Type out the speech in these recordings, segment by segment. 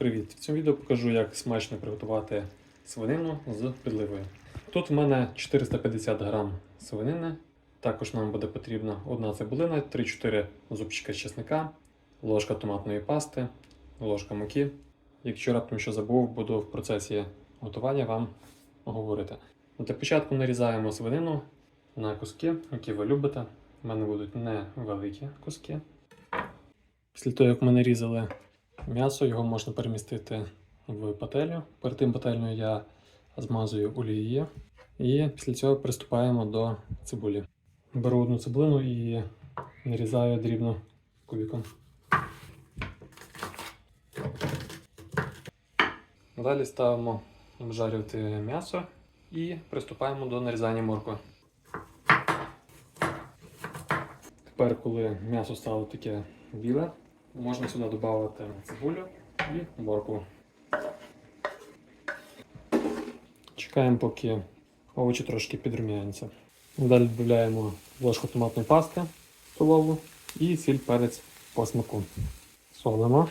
Привіт! В цьому відео покажу, як смачно приготувати свинину з підливою. Тут в мене 450 грам свинини. Також нам буде потрібна одна цибулина, 3-4 зубчика чесника, ложка томатної пасти, ложка муки. Якщо раптом що забув, буду в процесі готування вам говорити. Для початку нарізаємо свинину на куски, які ви любите. У мене будуть невеликі куски. Після того, як ми нарізали м'ясо, його можна перемістити в пательню. Перед тим пательнею я змазую олією. І після цього приступаємо до цибулі. Беру одну цибулину і нарізаю дрібно кубиком. Далі ставимо обжарювати м'ясо і приступаємо до нарізання моркви. Тепер, коли м'ясо стало таке біле, можна сюди додати цибулю і моркву. Чекаємо, поки овочі трошки підрумяються. Далі додаємо ложку томатної пасти столову і сіль перець по смаку. Солимо.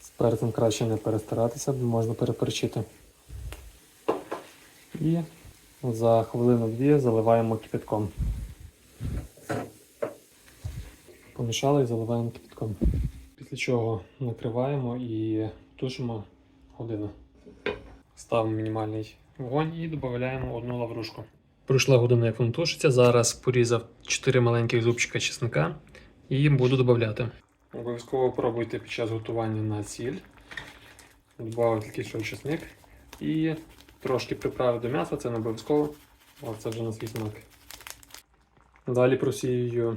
З перцем краще не перестаратися, бо можна переперчити. І за хвилину-дві заливаємо кипятком. Помішали і заливаємо кипятком. Після чого накриваємо і тушимо годину. Ставимо мінімальний вогонь і додаємо одну лаврушку. Пройшла година, як воно тушиться. Зараз порізав 4 маленьких зубчика чесника і буду додати. Обов'язково пробуйте під час готування на сіль. Додав тільки що чесник і трошки приправи до м'яса, це не обов'язково, але це вже на свій смак. Далі просію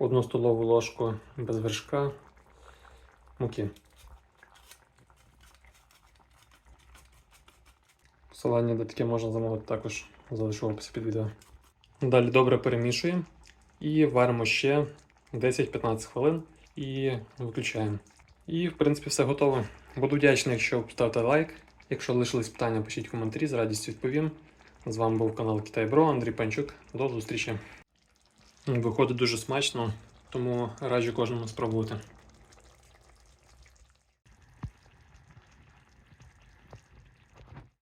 одну столову ложку без вершка муки. Посилання де таке можна замовити також залишу в описі під відео. Далі добре перемішуємо і варимо ще 10-15 хвилин і виключаємо. І в принципі все готово. Буду вдячний, якщо поставите лайк. Якщо лишились питання, пишіть коментарі, з радістю відповім. З вами був канал Китай Бро, Андрій Панчук. До зустрічі. Виходить дуже смачно, тому раджу кожному спробувати.